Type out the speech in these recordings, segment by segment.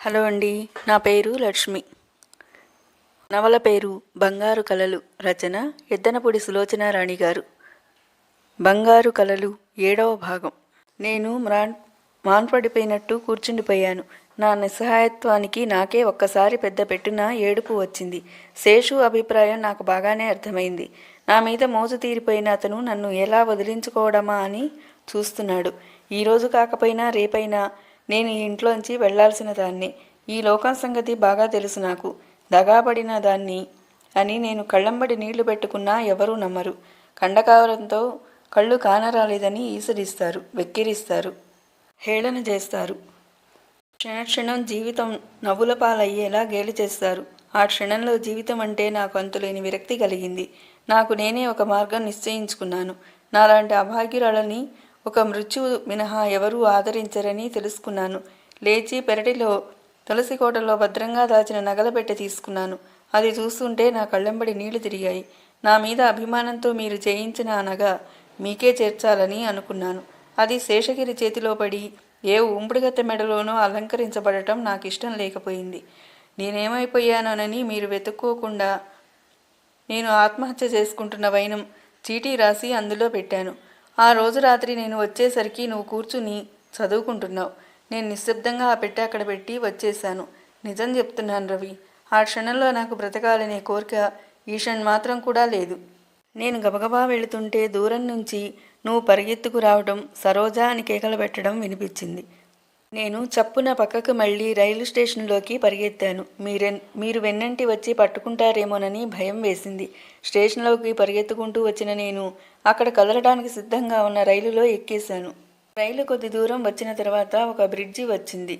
Hello అండి నా పేరు లక్ష్మి. నవల పేరు బంగారు కలలు రచన ఎద్దనపూడి సులోచన రాణి గారు. బంగారు కలలు ఏడవ భాగం. నేను మ్రాన్ మాన్పడిపోయినట్టు కూర్చుండిపోయాను. నా నిస్సహాయత్వానికి నాకే ఒక్కసారి పెద్ద పెట్టున ఏడుపు వచ్చింది. శేషు అభిప్రాయం నాకు బాగానే అర్థమైంది. నా మీద మోజు తీరిపోయిన అతను నన్ను ఎలా వదిలించుకోవడమా అని చూస్తున్నాడు. ఈరోజు కాకపోయినా రేపైనా నేను ఈ ఇంట్లోంచి వెళ్ళాల్సిన దాన్ని. ఈ లోకం సంగతి బాగా తెలుసు నాకు. దగాబడిన దాన్ని అని నేను కళ్ళంబడి నీళ్ళు పెట్టుకున్నా ఎవరూ నమ్మరు. కండకావరంతో కళ్ళు కానరాలేదని ఈసరిస్తారు వెక్కిరిస్తారు హేళన చేస్తారు. క్షణక్షణం జీవితం నవ్వుల పాలయ్యేలా గేలి చేస్తారు. ఆ క్షణంలో జీవితం అంటే నాకు అంతులేని విరక్తి కలిగింది. నాకు నేనే ఒక మార్గం నిశ్చయించుకున్నాను. నాలాంటి అభాగ్యురాలని ఒక మృత్యువు మినహా ఎవరూ ఆదరించరని తెలుసుకున్నాను. లేచి పెరటిలో తులసి కోటలో భద్రంగా దాచిన నగల పెట్టె తీసుకున్నాను. అది చూస్తుంటే నా కళ్ళెంబడి నీళ్ళు తిరిగాయి. నా మీద అభిమానంతో మీరు చేయించిన నగ మీకే చేర్చాలని అనుకున్నాను. అది శేషగిరి చేతిలో పడి ఏ ఉంపుడుగత్తె మెడలోనో అలంకరించబడటం నాకు ఇష్టం లేకపోయింది. నేనేమైపోయానోనని మీరు వెతుక్కోకుండా నేను ఆత్మహత్య చేసుకుంటున్న వైనం చీటీ రాసి అందులో పెట్టాను. ఆ రోజు రాత్రి నేను వచ్చేసరికి నువ్వు కూర్చుని చదువుకుంటున్నావు. నేను నిశ్శబ్దంగా ఆ పెట్టె అక్కడ పెట్టి వచ్చేశాను. నిజం చెప్తున్నాను రవి ఆ క్షణంలో నాకు బ్రతకాలనే కోరిక ఈ క్షణ్ మాత్రం కూడా లేదు. నేను గబగబా వెళుతుంటే దూరం నుంచి నువ్వు పరిగెత్తుకు రావడం సరోజా అని కేకలు పెట్టడం వినిపించింది. నేను చప్పున పక్కకు మళ్ళీ రైలు స్టేషన్లోకి పరిగెత్తాను. మీరెన్ మీరు వెన్నంటి వచ్చి పట్టుకుంటారేమోనని భయం వేసింది. స్టేషన్లోకి పరిగెత్తుకుంటూ వచ్చిన నేను అక్కడ కదలడానికి సిద్ధంగా ఉన్న రైలులో ఎక్కేశాను. రైలు కొద్ది దూరం వచ్చిన తర్వాత ఒక బ్రిడ్జి వచ్చింది.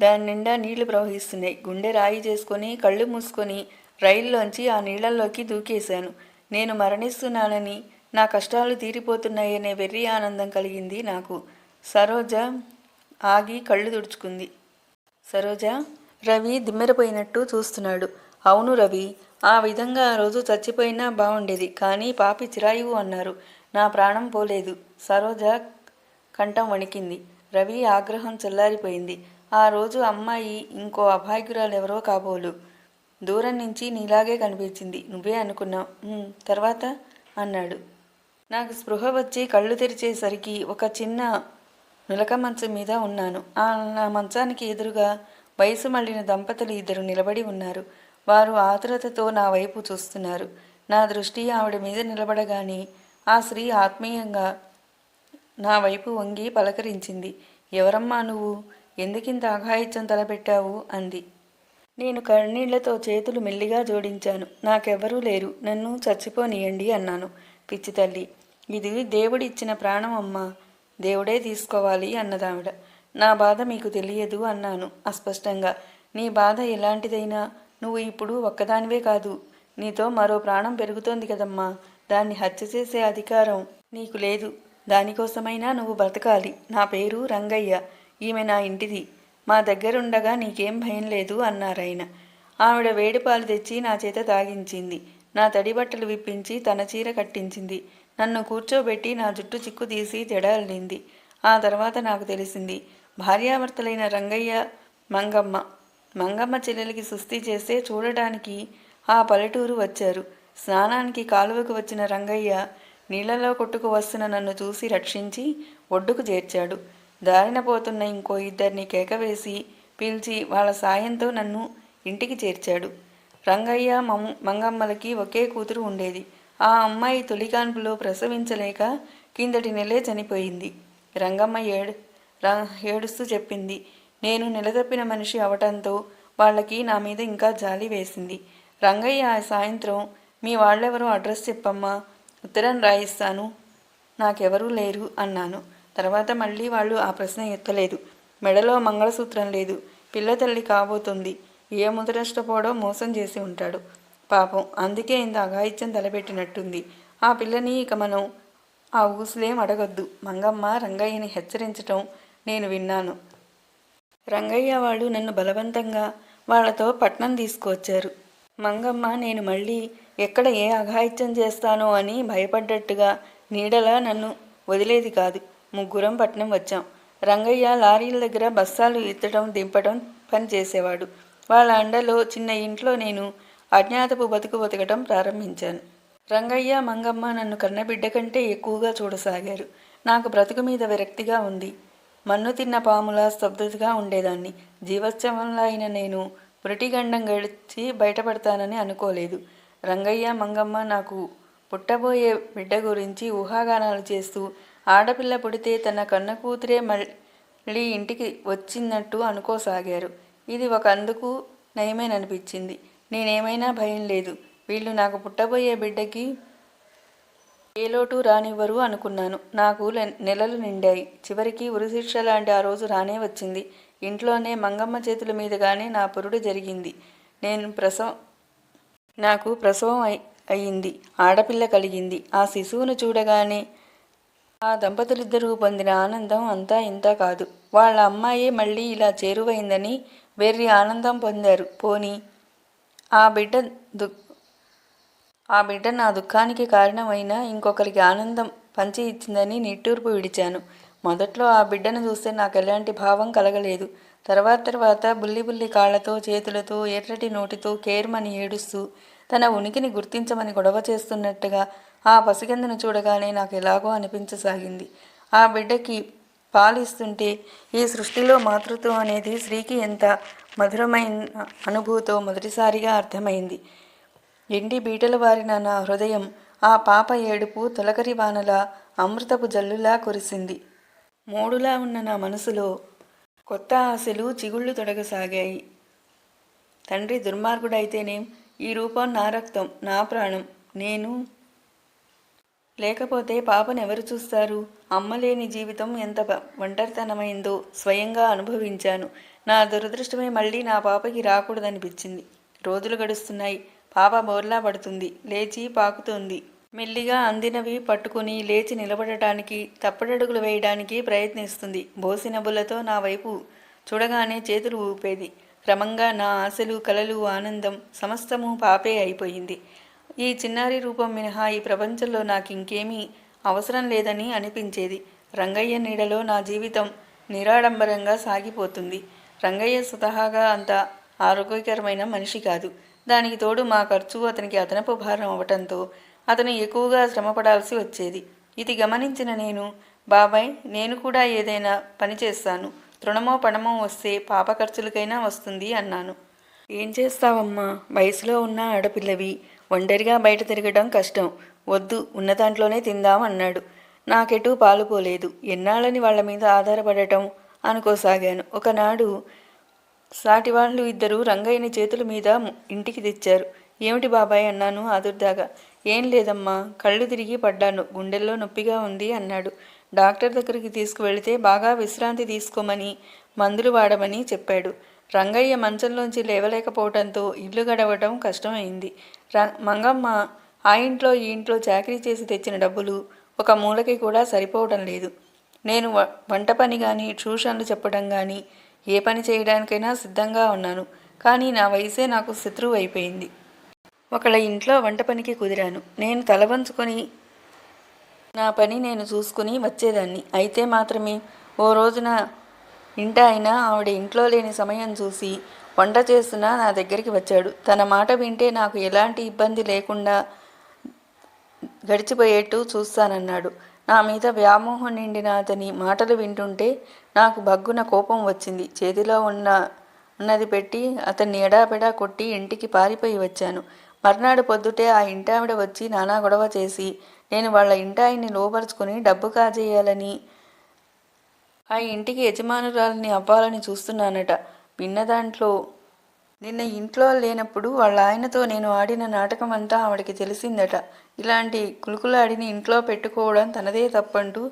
దాని నిండా నీళ్ళు ప్రవహిస్తున్నాయి. గుండె రాయి చేసుకొని కళ్ళు మూసుకొని రైల్లోంచి ఆ నీళ్ళలోకి దూకేశాను. నేను మరణిస్తున్నానని నా కష్టాలు తీరిపోతున్నాయనే వెర్రి ఆనందం కలిగింది నాకు. సరోజ ఆగి కళ్ళు తుడుచుకుంది. సరోజ? రవి దిమ్మెరపోయినట్టు చూస్తున్నాడు. అవును రవి ఆ విధంగా ఆ రోజు చచ్చిపోయినా బాగుండేది కానీ పాపి చిరాయువు అన్నారు. నా ప్రాణం పోలేదు. సరోజ కంఠం వణికింది. రవి ఆగ్రహం చల్లారిపోయింది. ఆ రోజు అమ్మాయి ఇంకో అభాయకురాలు ఎవరో కాబోలు. దూరం నుంచి నీలాగే కనిపించింది. నువ్వే అనుకున్నావు. తర్వాత? అన్నాడు. నాకు స్పృహ వచ్చి కళ్ళు తెరిచేసరికి ఒక చిన్న నులక మంచం మీద ఉన్నాను. ఆ నా మంచానికి ఎదురుగా వయసు మళ్ళిన దంపతులు ఇద్దరు నిలబడి ఉన్నారు. వారు ఆతురతతో నా వైపు చూస్తున్నారు. నా దృష్టి ఆవిడ మీద నిలబడగానే ఆ స్త్రీ ఆత్మీయంగా నా వైపు వంగి పలకరించింది. ఎవరమ్మా నువ్వు? ఎందుకింత అఘాయిత్యం తలపెట్టావు? అంది. నేను కన్నీళ్ళతో చేతులు మెల్లిగా జోడించాను. నాకెవ్వరూ లేరు. నన్ను చచ్చిపోనియండి అన్నాను. పిచ్చి తల్లి ఇది దేవుడిచ్చిన ప్రాణం అమ్మా. దేవుడే తీసుకోవాలి అన్నదావిడ. నా బాధ మీకు తెలియదు అన్నాను అస్పష్టంగా. నీ బాధ ఎలాంటిదైనా? నువ్వు ఇప్పుడు ఒక్కదానివే కాదు. నీతో మరో ప్రాణం పెరుగుతోంది కదమ్మా. దాన్ని హత్య చేసే అధికారం నీకు లేదు. దానికోసమైనా నువ్వు బ్రతకాలి. నా పేరు రంగయ్య. ఈమె నా ఇంటిది. మా దగ్గరుండగా నీకేం భయం లేదు అన్నారాయన. ఆవిడ వేడిపాలు తెచ్చి నా చేత తాగించింది. నా తడి బట్టలు విప్పించి తన చీర కట్టించింది. నన్ను కూర్చోబెట్టి నా జుట్టు చిక్కు తీసి జడల్లింది ఆ తర్వాత నాకు తెలిసింది భార్యాభర్తలైన రంగయ్య మంగమ్మ. మంగమ్మ చెల్లెలికి సుస్థి చేస్తే చూడటానికి ఆ పల్లెటూరు వచ్చారు. స్నానానికి కాలువకు వచ్చిన రంగయ్య నీళ్ళలో కొట్టుకు వస్తున్న నన్ను చూసి రక్షించి ఒడ్డుకు చేర్చాడు. దారిన పోతున్న ఇంకో ఇద్దరిని కేకవేసి పిలిచి వాళ్ళ సాయంతో నన్ను ఇంటికి చేర్చాడు. రంగయ్య మంగమ్మలకి ఒకే కూతురు ఉండేది. ఆ అమ్మాయి తొలికాన్పులో ప్రసవించలేక కిందటి నెలే చనిపోయింది. రంగమ్మ ఏడు ర- ఏడుస్తూ చెప్పింది. నేను నిలదప్పిన మనిషి అవటంతో వాళ్ళకి నా మీద ఇంకా జాలి వేసింది. రంగయ్య ఆ సాయంత్రం మీ వాళ్ళెవరో అడ్రస్ చెప్పమ్మా ఉత్తరం రాయిస్తాను. నాకెవరూ లేరు అన్నాను. తర్వాత మళ్ళీ వాళ్ళు ఆ ప్రశ్న ఎత్తలేదు. మెడలో మంగళసూత్రం లేదు. పిల్ల తల్లి కాబోతుంది. ఏ ముదరష్టపోడో మోసం చేసి ఉంటాడు. పాపం అందుకే ఇంత అఘాయిత్యం తలపెట్టినట్టుంది. ఆ పిల్లని ఇక మనం ఆ ఊసులేం అడగొద్దు. మంగమ్మ రంగయ్యని హెచ్చరించటం నేను విన్నాను. రంగయ్య వాళ్ళు నన్ను బలవంతంగా వాళ్ళతో పట్నం తీసుకువచ్చారు. మంగమ్మ నేను మళ్ళీ ఎక్కడ ఏ అఘాయిత్యం చేస్తానో అని భయపడ్డట్టుగా నీడలా నన్ను వదిలేది కాదు. ముగ్గురం పట్నం వచ్చాం. రంగయ్య లారీల దగ్గర బస్తాలు ఎత్తడం దింపడం పనిచేసేవాడు వాళ్ళ అండలో చిన్న ఇంట్లో నేను అజ్ఞాతపు బతుకు బతకటం ప్రారంభించాను. రంగయ్య మంగమ్మ నన్ను కన్నబిడ్డ కంటే ఎక్కువగా చూడసాగారు. నాకు బ్రతుకు మీద విరక్తిగా ఉంది. మన్ను తిన్న పాములా స్తబ్దతగా ఉండేదాన్ని. జీవోత్సవంలో అయిన నేను గండం గడిచి బయటపడతానని అనుకోలేదు. రంగయ్య మంగమ్మ నాకు పుట్టబోయే బిడ్డ గురించి ఊహాగానాలు చేస్తూ ఆడపిల్ల పుడితే తన కన్న కూతురే మళ్ళీ ఇంటికి వచ్చినట్టు అనుకోసాగారు. ఇది ఒక అందుకు నయమేననిపించింది. నేనేమైనా భయం లేదు. వీళ్ళు నాకు పుట్టబోయే బిడ్డకి ఏ లోటు రానివ్వరు అనుకున్నాను. నాకు నెలలు నిండాయి. చివరికి ఉరిశిక్ష లాంటి ఆ రోజు రానే వచ్చింది. ఇంట్లోనే మంగమ్మ చేతుల మీదుగానే నా పురుడు జరిగింది. నేను ప్రసవం నాకు ప్రసవం అయ్యింది. అయింది ఆడపిల్ల కలిగింది. ఆ శిశువును చూడగానే ఆ దంపతులిద్దరూ పొందిన ఆనందం అంతా ఇంత కాదు. వాళ్ళ అమ్మాయే మళ్ళీ ఇలా చేరువైందని వెర్రి ఆనందం పొందారు. పోని ఆ బిడ్డ దు ఆ బిడ్డ నా దుఃఖానికి కారణమైన ఇంకొకరికి ఆనందం పంచి ఇచ్చిందని నిట్టూర్పు విడిచాను. మొదట్లో ఆ బిడ్డను చూస్తే నాకు ఎలాంటి భావం కలగలేదు. తర్వాత తర్వాత బుల్లి బుల్లి కాళ్ళతో చేతులతో ఎర్రటి నోటితో కేర్మని ఏడుస్తూ తన ఉనికిని గుర్తించమని గొడవ చేస్తున్నట్టుగా ఆ పసిగందును చూడగానే నాకు ఎలాగో అనిపించసాగింది. ఆ బిడ్డకి పాలిస్తుంటే ఈ సృష్టిలో మాతృత్వం అనేది స్త్రీకి ఎంత మధురమైన అనుభూతో మొదటిసారిగా అర్థమైంది. ఎండి బీటలు వారిన నా హృదయం ఆ పాప ఏడుపు తొలకరి వానల అమృతపు జల్లులా కురిసింది. మూడులా ఉన్న నా మనసులో కొత్త ఆశలు చిగుళ్ళు తొడగసాగాయి. తండ్రి దుర్మార్గుడైతేనేం? ఈ రూపం నా రక్తం నా ప్రాణం. నేను లేకపోతే పాపను ఎవరు చూస్తారు? అమ్మలేని జీవితం ఎంత ఒంటరితనమైందో స్వయంగా అనుభవించాను. నా దురదృష్టమే మళ్ళీ నా పాపకి రాకూడదనిపించింది. రోజులు గడుస్తున్నాయి. పాప బోర్లా పడుతుంది. లేచి పాకుతుంది. మెల్లిగా అందినవి పట్టుకుని లేచి నిలబడటానికి తప్పడడుగులు వేయడానికి ప్రయత్నిస్తుంది. బోసిన బుల్లతో నా వైపు చూడగానే చేతులు ఊపేది. క్రమంగా నా ఆశలు కలలు ఆనందం సమస్తము పాపే అయిపోయింది. ఈ చిన్నారి రూపం మినహా ఈ ప్రపంచంలో నాకు ఇంకేమీ అవసరం లేదని అనిపించేది. రంగయ్య నీడలో నా జీవితం నిరాడంబరంగా సాగిపోతుంది. రంగయ్య స్వతహాగా అంత ఆరోగ్యకరమైన మనిషి కాదు. దానికి తోడు మా ఖర్చు అతనికి అదనపు భారం అవటంతో అతను ఎక్కువగా శ్రమపడాల్సి వచ్చేది. ఇది గమనించిన నేను బాబాయ్ నేను కూడా ఏదైనా పని చేస్తాను. తృణమో పణమో వస్తే పాప ఖర్చులకైనా వస్తుంది అన్నాను. ఏం చేస్తావమ్మా? వయసులో ఉన్న ఆడపిల్లవి ఒంటరిగా బయట తిరగడం కష్టం. వద్దు ఉన్న దాంట్లోనే తిందాం అన్నాడు. నాకెటూ పాలుపోలేదు ఎన్నాళ్ళని వాళ్ళ మీద ఆధారపడటం అనుకోసాగాను. ఒకనాడు సాటి వాళ్ళు ఇద్దరు రంగయ్యని చేతుల మీద ఇంటికి తెచ్చారు. ఏమిటి బాబాయ్ అన్నాను ఆదుర్దాగా. ఏం లేదమ్మా కళ్ళు తిరిగి పడ్డాను. గుండెల్లో నొప్పిగా ఉంది అన్నాడు. డాక్టర్ దగ్గరికి తీసుకువెళితే బాగా విశ్రాంతి తీసుకోమని మందులు వాడమని చెప్పాడు. రంగయ్య మంచంలోంచి లేవలేకపోవడంతో ఇల్లు గడవటం కష్టమైంది. మంగమ్మ ఆ ఇంట్లో ఈ ఇంట్లో చాకరీ చేసి తెచ్చిన డబ్బులు ఒక మూలకి కూడా సరిపోవడం లేదు. నేను వ- వంట పని కానీ ట్యూషన్లు చెప్పడం కానీ ఏ పని చేయడానికైనా సిద్ధంగా ఉన్నాను. కానీ నా వయసే నాకు శత్రువు అయిపోయింది. ఒకళ్ళ ఇంట్లో వంట పనికి కుదిరాను. నేను తల వంచుకొని నా పని నేను చూసుకుని వచ్చేదాన్ని. అయితే మాత్రమే ఓ రోజున ఇంట అయినా ఆవిడ ఇంట్లో లేని సమయం చూసి వంట చేస్తున్నా నా దగ్గరికి వచ్చాడు. తన మాట వింటే నాకు ఎలాంటి ఇబ్బంది లేకుండా గడిచిపోయేట్టు చూస్తానన్నాడు. నా మీద వ్యామోహం నిండిన అతని మాటలు వింటుంటే నాకు బగ్గున కోపం వచ్చింది. చేతిలో ఉన్న ఉన్నది పెట్టి అతన్ని ఎడాపెడా కొట్టి ఇంటికి పారిపోయి వచ్చాను. మర్నాడు పొద్దుటే ఆ ఇంటావిడ వచ్చి నానా గొడవ చేసి నేను వాళ్ళ ఇంటాయిని లోపరుచుకుని డబ్బు కాజేయాలని ఆ ఇంటికి యజమానురాలని అవ్వాలని చూస్తున్నానట. విన్న దాంట్లో నిన్న ఇంట్లో లేనప్పుడు వాళ్ళ ఆయనతో నేను ఆడిన నాటకం అంతా ఆవిడకి తెలిసిందట. ఇలాంటి కులుకులాడిని ఇంట్లో పెట్టుకోవడం తనదే తప్పంటూ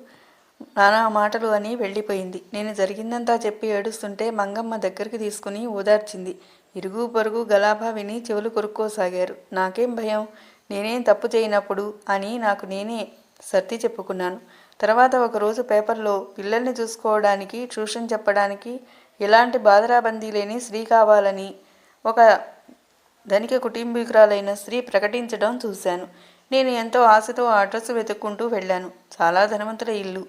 నానా మాటలు అని వెళ్ళిపోయింది. నేను జరిగిందంతా చెప్పి ఏడుస్తుంటే మంగమ్మ దగ్గరికి తీసుకుని ఓదార్చింది. ఇరుగు పొరుగు గలాభా విని చెవులు కొరుక్కోసాగారు. నాకేం భయం? నేనేం తప్పు చేయనప్పుడు? అని నాకు నేనే సర్ది చెప్పుకున్నాను. తర్వాత ఒకరోజు పేపర్లో పిల్లల్ని చూసుకోవడానికి ట్యూషన్ చెప్పడానికి ఎలాంటి బాధరాబందీ లేని స్త్రీ కావాలని ఒక ధనిక కుటుంబీకురాలైన స్త్రీ ప్రకటించడం చూశాను. నేను ఎంతో ఆశతో ఆ అడ్రస్ వెతుక్కుంటూ వెళ్ళాను. చాలా ధనవంతుల ఇల్లు.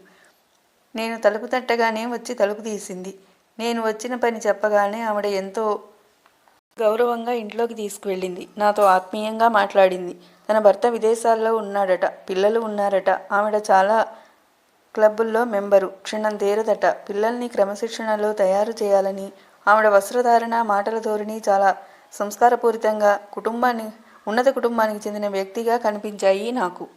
నేను తలుపు తట్టగానే వచ్చి తలుపు తీసింది. నేను వచ్చిన పని చెప్పగానే ఆవిడ ఎంతో గౌరవంగా ఇంట్లోకి తీసుకువెళ్ళింది. నాతో ఆత్మీయంగా మాట్లాడింది. తన భర్త విదేశాల్లో ఉన్నాడట పిల్లలు ఉన్నారట. ఆవిడ చాలా క్లబ్బుల్లో మెంబరు. క్షణం తేరదట. పిల్లల్ని క్రమశిక్షణలో తయారు చేయాలని ఆవిడ వస్త్రధారణ మాటల ధోరణి చాలా సంస్కారపూరితంగా కుటుంబాన్ని ఉన్నత కుటుంబానికి చెందిన వ్యక్తిగా కనిపించాయి నాకు.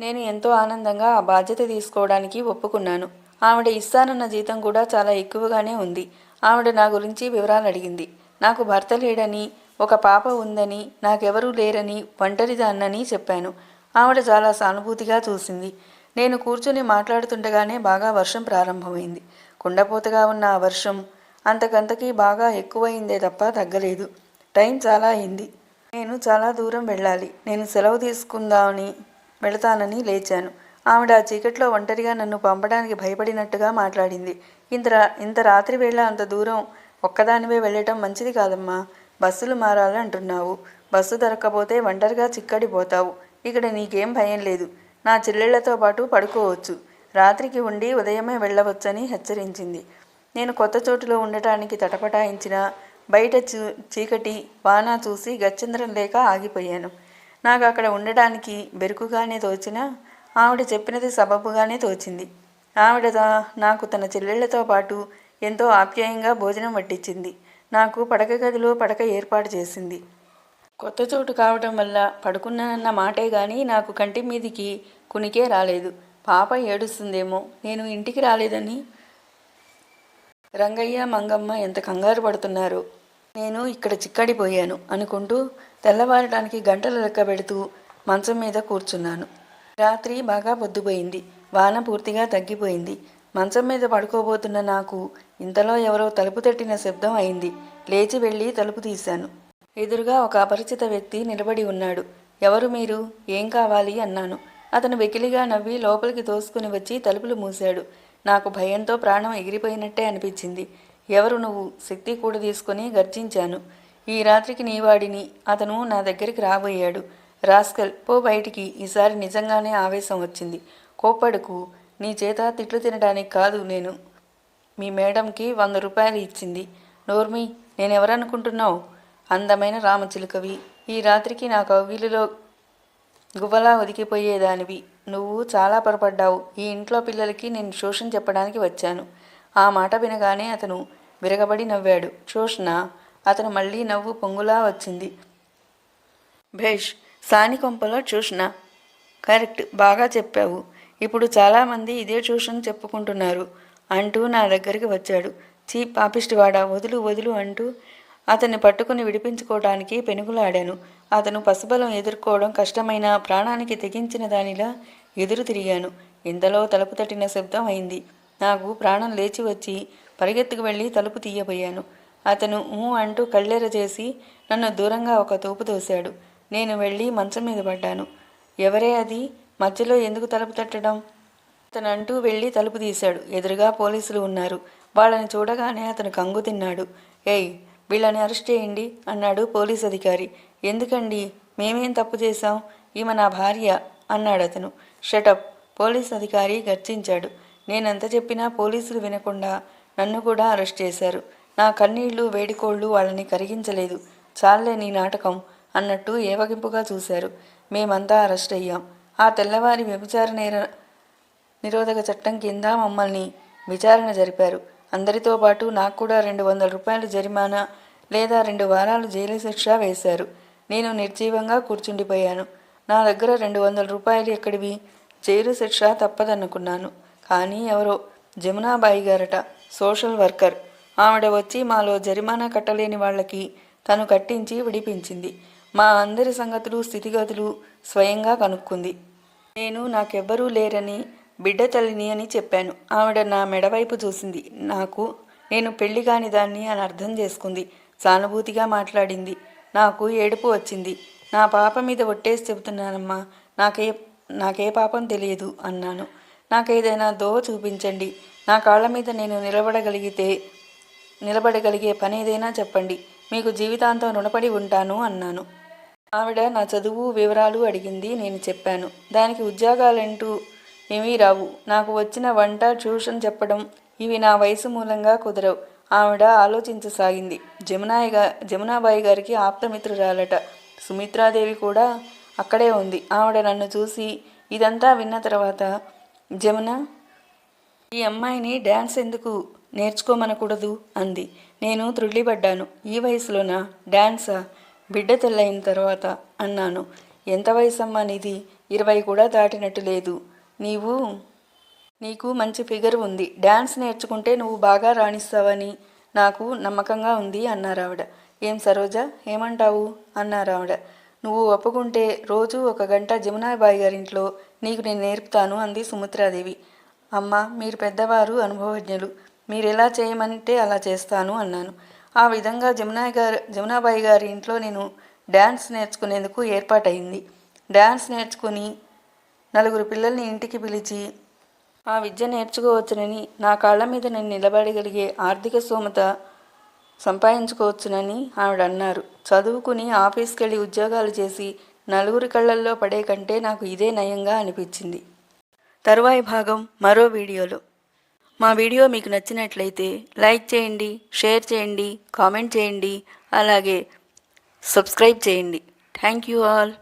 నేను ఎంతో ఆనందంగా ఆ బాధ్యత తీసుకోవడానికి ఒప్పుకున్నాను. ఆవిడ ఇస్తానన్న జీతం కూడా చాలా ఎక్కువగానే ఉంది. ఆవిడ నా గురించి వివరాలు అడిగింది. నాకు భర్త లేడని ఒక పాప ఉందని నాకెవరూ లేరని ఒంటరిదాన్నని చెప్పాను. ఆవిడ చాలా సానుభూతిగా చూసింది. నేను కూర్చొని మాట్లాడుతుండగానే బాగా వర్షం ప్రారంభమైంది. కుండపోతగా ఉన్న ఆ వర్షం అంతకంతకీ బాగా ఎక్కువైందే తప్ప తగ్గలేదు. టైం చాలా అయింది. నేను చాలా దూరం వెళ్ళాలి. నేను సెలవు తీసుకుందామని వెళతానని లేచాను. ఆవిడ ఆ చీకట్లో ఒంటరిగా నన్ను పంపడానికి భయపడినట్టుగా మాట్లాడింది. ఇంత రా- ఇంత రాత్రి వేళ అంత దూరం ఒక్కదానివే వెళ్ళటం మంచిది కాదమ్మా. బస్సులు మారాలంటున్నావు. బస్సు దొరక్కపోతే ఒంటరిగా చిక్కడిపోతావు. ఇక్కడ నీకేం భయం లేదు. నా చెల్లెళ్ళతో పాటు పడుకోవచ్చు. రాత్రికి ఉండి ఉదయమే వెళ్ళవచ్చని హెచ్చరించింది. నేను కొత్త చోటులో ఉండటానికి తటపటాయించిన బయట చూ చీకటి వాన చూసి గచ్చంద్రం లేక ఆగిపోయాను. నాకు అక్కడ ఉండడానికి బెరుకుగానే తోచినా ఆవిడ చెప్పినది సబబుగానే తోచింది. ఆవిడ నాకు తన చెల్లెళ్ళతో పాటు ఎంతో ఆప్యాయంగా భోజనం వడ్డించింది. నాకు పడక గదిలో పడక ఏర్పాటు చేసింది. కొత్త చోటు కావటం వల్ల పడుకున్నానన్న మాటే కానీ నాకు కంటి మీదికి కునికే రాలేదు. పాప ఏడుస్తుందేమో నేను ఇంటికి రాలేదని? రంగయ్య మంగమ్మ ఎంత కంగారు పడుతున్నారో? నేను ఇక్కడ చిక్కడిపోయాను అనుకుంటూ తెల్లవారడానికి గంటలు లెక్క పెడుతూ మంచం మీద కూర్చున్నాను. రాత్రి బాగా పొద్దుపోయింది. వాన పూర్తిగా తగ్గిపోయింది. మంచం మీద పడుకోబోతున్న నాకు ఇంతలో ఎవరో తలుపు తట్టిన శబ్దం అయింది. లేచి వెళ్ళి తలుపు తీశాను. ఎదురుగా ఒక అపరిచిత వ్యక్తి నిలబడి ఉన్నాడు. ఎవరు మీరు? ఏం కావాలి? అన్నాను. అతను వెకిలిగా నవ్వి లోపలికి తోసుకుని వచ్చి తలుపులు మూశాడు. నాకు భయంతో ప్రాణం ఎగిరిపోయినట్టే అనిపించింది. ఎవరు నువ్వు? శక్తి కూడా తీసుకుని గర్జించాను. ఈ రాత్రికి నీవాడిని అతను నా దగ్గరికి రాబోయాడు. రాస్కల్ పో బయటికి. ఈసారి నిజంగానే ఆవేశం వచ్చింది. కోప్పడుకు. నీ చేత తిట్లు తినడానికి కాదు నేను. మీ మేడంకి వంద రూపాయలు ఇచ్చింది. నోర్మి నేనెవరనుకుంటున్నావు? అందమైన రామచిలుకవి ఈ రాత్రికి నా కవ్విలిలో గువ్వలా ఒదికిపోయేదానివి నువ్వు చాలా పొరపడ్డావు. ఈ ఇంట్లో పిల్లలకి నేను ట్యూషన్ చెప్పడానికి వచ్చాను. ఆ మాట వినగానే అతను విరగబడి నవ్వాడు. శోషణ అతను మళ్ళీ నవ్వు పొంగులా వచ్చింది. భేష్ సాని కొంపలో చూసిన కరెక్ట్ బాగా చెప్పావు. ఇప్పుడు చాలామంది ఇదే ట్యూషన్ చెప్పుకుంటున్నారు అంటూ నా దగ్గరికి వచ్చాడు. చీ పాపిష్టివాడా? వదులు వదులు అంటూ అతన్ని పట్టుకుని విడిపించుకోవడానికి పెనుగులాడాను. అతను పసుబలం ఎదుర్కోవడం కష్టమైన ప్రాణానికి తెగించిన దానిలా ఎదురు తిరిగాను. ఇంతలో తలుపు తట్టిన శబ్దం అయింది. నాకు ప్రాణం లేచి వచ్చి పరిగెత్తుకు వెళ్ళి తలుపు తీయబోయాను. అతను ఊ అంటూ కళ్ళెర చేసి నన్ను దూరంగా ఒక తోపు తోశాడు. నేను వెళ్ళి మంచం మీద పడ్డాను. ఎవరే అది? మధ్యలో ఎందుకు తలుపు తట్టడం? అతను అంటూ వెళ్ళి తలుపు తీశాడు. ఎదురుగా పోలీసులు ఉన్నారు. వాళ్ళని చూడగానే అతను కంగు తిన్నాడు. ఏయ్ వీళ్ళని అరెస్ట్ చేయండి అన్నాడు పోలీస్ అధికారి. ఎందుకండి? మేమేం తప్పు చేశాం? ఈమె నా భార్య అన్నాడు అతను. షటప్ పోలీస్ అధికారి గర్జించాడు. నేనెంత చెప్పినా పోలీసులు వినకుండా నన్ను కూడా అరెస్ట్ చేశారు. నా కన్నీళ్ళు వేడికోళ్ళు వాళ్ళని కరిగించలేదు. చాలే నీ నాటకం అన్నట్టు ఏవగింపుగా చూశారు. మేమంతా అరెస్ట్ అయ్యాం. ఆ తెల్లవారి వ్యభిచార నేర నిరోధక చట్టం కింద మమ్మల్ని విచారణ జరిపారు. అందరితో పాటు నాకు కూడా రెండు వందల రూపాయలు జరిమానా లేదా రెండు వారాలు జైలు శిక్ష వేశారు. నేను నిర్జీవంగా కూర్చుండిపోయాను. నా దగ్గర రెండు వందల రూపాయలు ఎక్కడివి? జైలు శిక్ష తప్పదనుకున్నాను. కానీ ఎవరో? జమునాబాయి గారట సోషల్ వర్కర్. ఆవిడ వచ్చి మాలో జరిమానా కట్టలేని వాళ్ళకి తను కట్టించి విడిపించింది. మా అందరి సంగతులు స్థితిగతులు స్వయంగా కనుక్కుంది. నేను నాకెవ్వరూ లేరని బిడ్డ తల్లిని అని చెప్పాను. ఆవిడ నా మెడవైపు చూసింది. నాకు నేను పెళ్ళి కాని దాన్ని అని అర్థం చేసుకుంది. సానుభూతిగా మాట్లాడింది. నాకు ఏడుపు వచ్చింది. నా పాప మీద ఒట్టేసి చెబుతున్నానమ్మా నాకే నాకే పాపం తెలియదు అన్నాను. నాకేదైనా దోవ చూపించండి. నా కాళ్ళ మీద నేను నిలబడగలిగితే నిలబడగలిగే పని ఏదైనా చెప్పండి. మీకు జీవితాంతం రుణపడి ఉంటాను అన్నాను. ఆవిడ నా చదువు వివరాలు అడిగింది. నేను చెప్పాను. దానికి ఉద్యోగాలంటూ ఏమీ రావు. నాకు వచ్చిన వంట ట్యూషన్ చెప్పడం ఇవి నా వయసు మూలంగా కుదరవు. ఆవిడ ఆలోచించసాగింది. జమునాయి గా జమునాబాయి గారికి ఆప్తమిత్రురాలట. సుమిత్రాదేవి కూడా అక్కడే ఉంది. ఆవిడ నన్ను చూసి ఇదంతా విన్న తర్వాత జమున ఈ అమ్మాయిని డ్యాన్స్ ఎందుకు నేర్చుకోమనకూడదు? అంది. నేను త్రుళ్ళిపడ్డాను. ఈ వయసులోనా? డ్యాన్సా బిడ్డ తెల్లయిన తర్వాత అన్నాను. ఎంత వయసమ్మా నీది? ఇరవై కూడా దాటినట్టు లేదు. నీవు నీకు మంచి ఫిగర్ ఉంది. డ్యాన్స్ నేర్చుకుంటే నువ్వు బాగా రాణిస్తావని నాకు నమ్మకంగా ఉంది అన్నారావిడ. ఏం సరోజ? ఏమంటావు? అన్నారావిడ. నువ్వు ఒప్పుకుంటే రోజు ఒక గంట జమునాబాయి గారింట్లో నీకు నేను నేర్పుతాను అంది సుమిత్రాదేవి. అమ్మ మీరు పెద్దవారు అనుభవజ్ఞులు. మీరు ఎలా చేయమంటే అలా చేస్తాను అన్నాను. ఆ విధంగా జమునాయ్ గారు జమునాబాయి గారి ఇంట్లో నేను డ్యాన్స్ నేర్చుకునేందుకు ఏర్పాటైంది డ్యాన్స్ నేర్చుకుని నలుగురు పిల్లల్ని ఇంటికి పిలిచి ఆ విద్య నేర్చుకోవచ్చునని నా కాళ్ళ మీద నేను నిలబడగలిగే ఆర్థిక స్తోమత సంపాదించుకోవచ్చునని ఆవిడ అన్నారు. చదువుకుని ఆఫీస్కి వెళ్ళి ఉద్యోగాలు చేసి నలుగురి కళ్ళల్లో పడే కంటే నాకు ఇదే నయంగా అనిపించింది. తరువాయి భాగం మరో వీడియోలో. మా వీడియో మీకు నచ్చినట్లయితే లైక్ చేయండి షేర్ చేయండి కామెంట్ చేయండి అలాగే సబ్స్క్రైబ్ చేయండి. Thank you all.